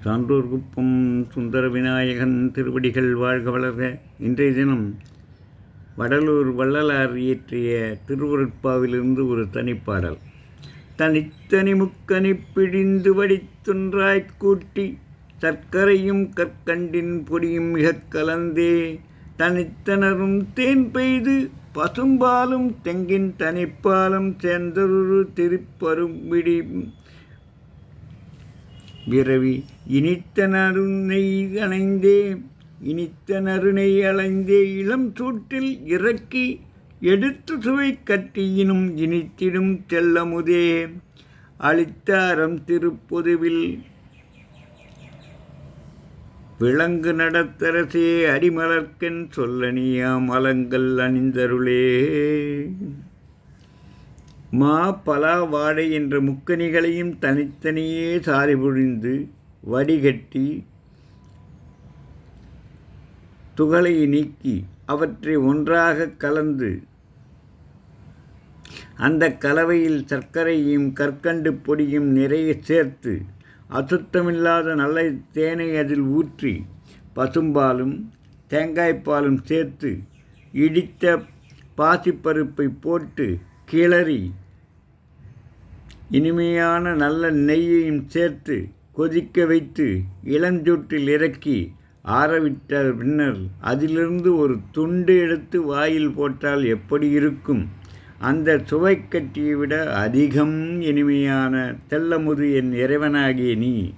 சான்றோர் குப்பம் சுந்தர விநாயகன் திருவடிகள் வாழ்க வளர்க. இன்றைய தினம் வடலூர் வள்ளலார் இயற்றிய திருவருட்பாவிலிருந்து ஒரு தனிப்பாடல். தனித்தனி முக்கனி பிழிந்து வடித்துன்றாய்க் கூட்டி சர்க்கரையும் கற்கண்டின் பொடியும் மிகக் கலந்தே. தனித்தனரும் தேன் பெய்து பசும்பாலும் தெங்கின் தனிப்பாலும் சேர்ந்தொரு திருப்பரும் பிறவி விரவி இனித்த நருணை அணைந்தே இனித்த நருணை அலைந்தே இளம் சூட்டில் இறக்கி எடுத்து சுவை கட்டியினும் இனித்திடும் செல்லமுதே அளித்த அறம் திருப்பொதுவில் விலங்கு நடத்தரசே அடிமலர்க்கென் சொல்லனியாம் அலங்கள் அணிந்தருளே. மா பலா வாழை என்ற முக்கனிகளையும் தனித்தனியே சாரி புரிந்து வடிகட்டி துகளை நீக்கி அவற்றை ஒன்றாக கலந்து அந்த கலவையில் சர்க்கரையும் கற்கண்டு பொடியும் நிறைய சேர்த்து அசுத்தமில்லாத நல்ல தேனை அதில் ஊற்றி பசும்பாலும் தேங்காய்ப்பாலும் சேர்த்து இடித்த பாசிப்பருப்பை போட்டு கிளறி இனிமையான நல்ல நெய்யையும் சேர்த்து கொதிக்க வைத்து இளஞ்சூட்டில் இறக்கி ஆறவிட்ட பின்னர் அதிலிருந்து ஒரு துண்டு எடுத்து வாயில் போட்டால் எப்படி இருக்கும்? அந்த சுவைக்கட்டியை விட அதிகம் இனிமையான தெல்லமுது என் இறைவனாகிய நீ.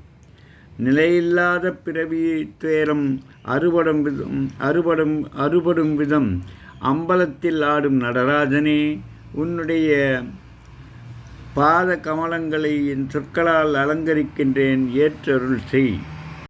நிலையில்லாத பிறவி துயரம் அறுபடும் விதம் அறுபடும் அறுபடும் விதம் அம்பலத்தில் ஆடும் நடராஜனே உன்னுடைய பாத கமலங்களை என் சொற்களால் அலங்கரிக்கின்றேன் ஏற்றருள் செய்.